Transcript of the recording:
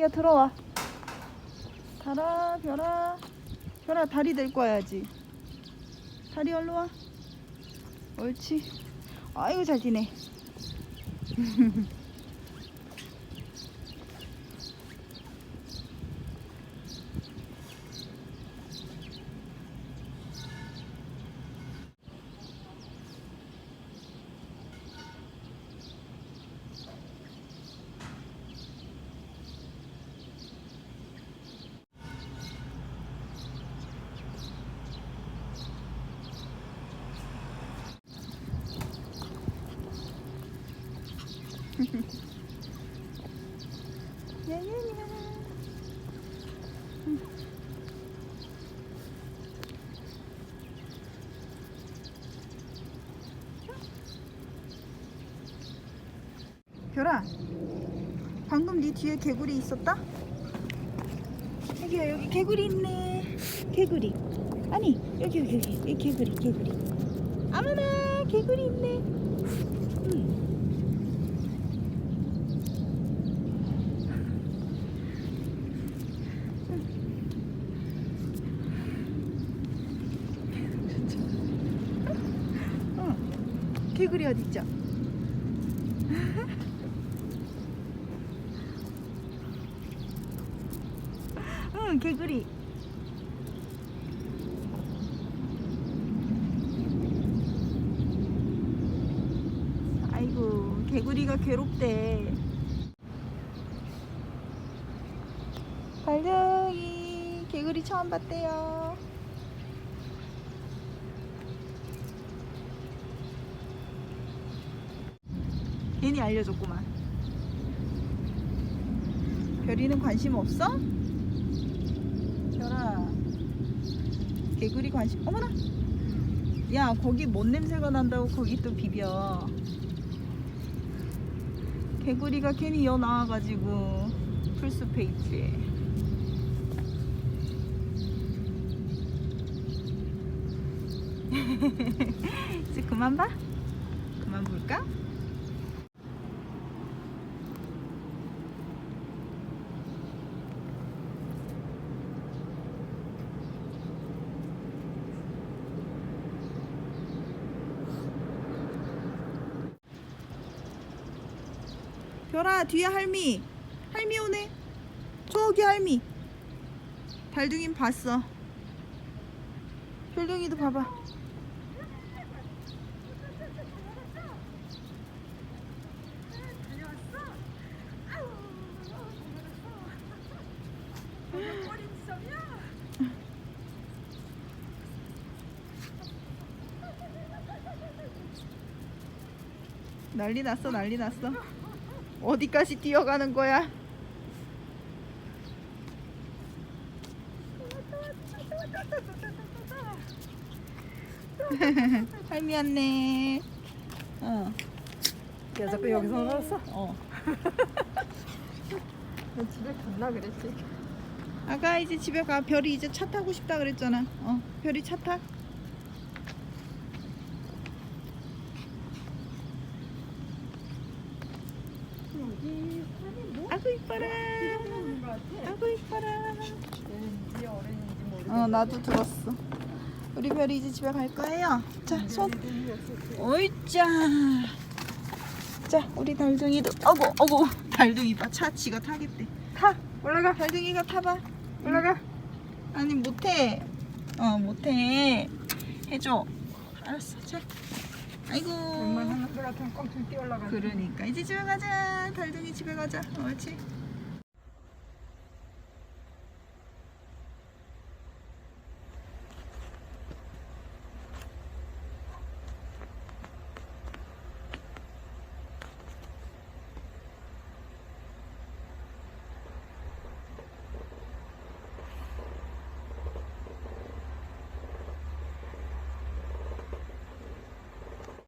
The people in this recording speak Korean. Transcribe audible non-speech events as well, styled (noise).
야 들어와. 달아 별아 별아 다리 데리고 와야지. 다리 얼로 와. 옳지. 아이고 잘 지내. (laughs) 야야야. 별아, 방금 네 뒤에 개구리 있었다? 여기야 여기 개구리 있네. 개구리. 아니 여기 여기 여기 여기 개구리 개구리. 아무나 개구리 있네. 음. 어, 개구리 어디 있죠? 응, 개구리. 아이고, 개구리가 괴롭대. 발등이 개구리 처음 봤대요. 괜히 알려줬구만. 별이는 관심 없어? 별아, 개구리 관심, 어머나! 야, 거기 뭔 냄새가 난다고 거기 또 비벼. 개구리가 괜히 여 나와가지고 풀숲에 있지. (laughs) 이제 그만 봐? 그만 볼까? 별아 뒤에 할미. 할미 오네. 저기 할미. 달둥이 봤어. 별둥이도 봐봐. 난리 났어 난리 났어 어디까지 뛰어가는 거야 (laughs) 할미 왔네 어. 야 자꾸 여기서 살았어? 어. (laughs) 나 집에 갔나 그랬지 아가 이제 집에 가 별이 이제 차 타고 싶다 그랬잖아 어 별이 차 타? 여기 산이 뭐 아구 이뻐라. 아구 이뻐라. 어 나도 들었어. 우리 별이 이제 집에 갈 거예요. 자손. 어이짜 자 우리 달둥이도. 어구 어구. 달둥이 봐 차 지가 타겠대. 타. 올라가. 달둥이가 타봐. 올라가. 아니 못해. 어 못해. 해줘. 알았어. 자. 아이고. 꽁충 뛰어 올라가 그러니까. 이제 집에 가자. 달둥이 집에 가자. 옳지